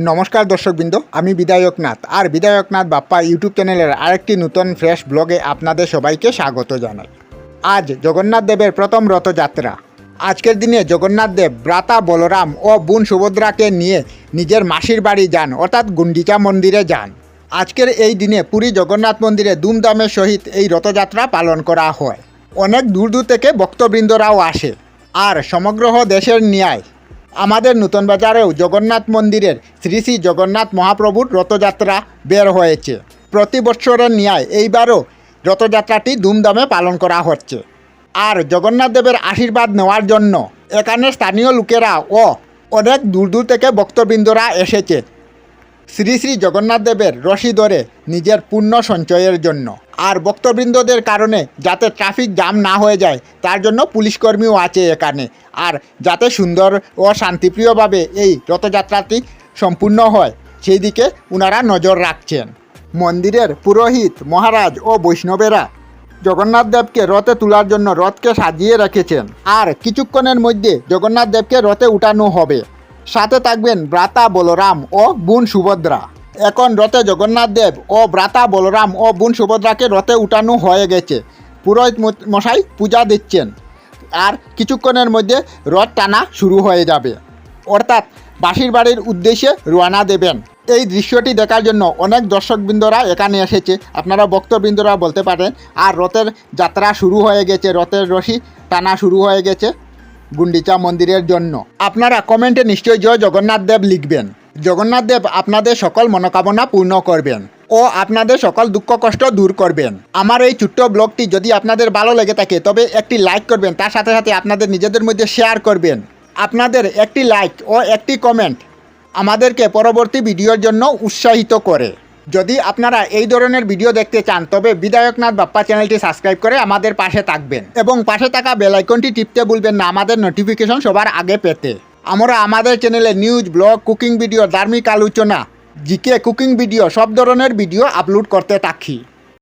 নমস্কার দর্শকবৃন্দ, আমি বিধায়কনাথ। আর বিধায়কনাথ বাপ্পা ইউটিউব চ্যানেলের আরেকটি নতুন ফ্রেশ ব্লগে আপনাদের সবাইকে স্বাগত জানাই। আজ জগন্নাথ দেবের প্রথম রথযাত্রা। আজকের দিনে জগন্নাথ দেব ব্রাতা বলরাম ও বোন সুভদ্রাকে নিয়ে নিজের মাসির বাড়ি যান, অর্থাৎ গুন্ডিচা মন্দিরে যান। আজকের এই দিনে পুরী জগন্নাথ মন্দিরে ধুমধামের সহিত এই রথযাত্রা পালন করা হয়। অনেক দূর দূর থেকে ভক্তবৃন্দরাও আসে। আর সমগ্র দেশের ন্যায় আমাদের নতুন বাজারেও জগন্নাথ মন্দিরের শ্রী শ্রী জগন্নাথ মহাপ্রভুর রথযাত্রা বের হয়েছে। প্রতি বৎসরের ন্যায় এইবারও রথযাত্রাটি ধুমধামে পালন করা হচ্ছে। আর জগন্নাথ দেবের আশীর্বাদ নেওয়ার জন্য এখানে স্থানীয় লোকেরা ও অনেক দূর দূর থেকে ভক্তবৃন্দরা এসেছে। শ্রী শ্রী জগন্নাথ দেবের রশি ধরে নিজের পূর্ণ সঞ্চয়ের জন্য। আর ভক্তবৃন্দদের কারণে যাতে ট্রাফিক জাম না হয়ে যায়, তার জন্য পুলিশকর্মীও আছে এখানে। আর যাতে সুন্দর ও শান্তিপ্রিয়ভাবে এই রথযাত্রাটি সম্পূর্ণ হয়, সেই দিকে ওনারা নজর রাখছেন। মন্দিরের পুরোহিত মহারাজ ও বৈষ্ণবেরা জগন্নাথ দেবকে রথে তোলার জন্য রথকে সাজিয়ে রেখেছেন। আর কিছুক্ষণের মধ্যে জগন্নাথ দেবকে রথে উঠানো হবে। সাথে থাকবেন ব্রাতা বলরাম ও বোন সুভদ্রা। এখন রথে জগন্নাথ দেব ও ব্রাতা বলরাম ও বোন সুভদ্রাকে রথে উঠানো হয়ে গেছে। পুরোহিত মশাই পূজা দিচ্ছেন। আর কিছুক্ষণের মধ্যে রথ টানা শুরু হয়ে যাবে। অর্থাৎ বাসির বাড়ির উদ্দেশ্যে রওনা দেবেন। এই দৃশ্যটি দেখার জন্য অনেক দর্শকবৃন্দরা এখানে এসেছে। আপনারা বক্তবৃন্দরা বলতে পারেন, আর রথের যাত্রা শুরু হয়ে গেছে। রথের রশি টানা শুরু হয়ে গেছে। গুন্ডিচা মন্দিরের জন্য। আপনারা কমেন্টে নিশ্চয়ই জয় জগন্নাথ দেব লিখবেন। জগন্নাথ দেব আপনাদের সকল মনোকামনা পূর্ণ করবেন ও আপনাদের সকল দুঃখ কষ্ট দূর করবেন। আমার এই ছোট্ট ব্লগটি যদি আপনাদের ভালো লেগে থাকে, তবে একটি লাইক করবেন, তার সাথে সাথে আপনাদের নিজেদের মধ্যে শেয়ার করবেন। আপনাদের একটি লাইক ও একটি কমেন্ট আমাদেরকে পরবর্তী ভিডিওর জন্য উৎসাহিত করে। যদি আপনারা এই ধরনের ভিডিও দেখতে চান, তবে বিধায়কনাথ বাপ্পা চ্যানেলটি সাবস্ক্রাইব করে আমাদের পাশে থাকবেন এবং পাশে থাকা বেলাইকনটি টিপতে ভুলবেন না, আমাদের নোটিফিকেশন সবার আগে পেতে। আমরা আমাদের চ্যানেলে নিউজ ব্লগ কুকিং ভিডিও ধার্মিক আলোচনা, জিকে কুকিং ভিডিও সব ধরনের ভিডিও আপলোড করতে থাকি।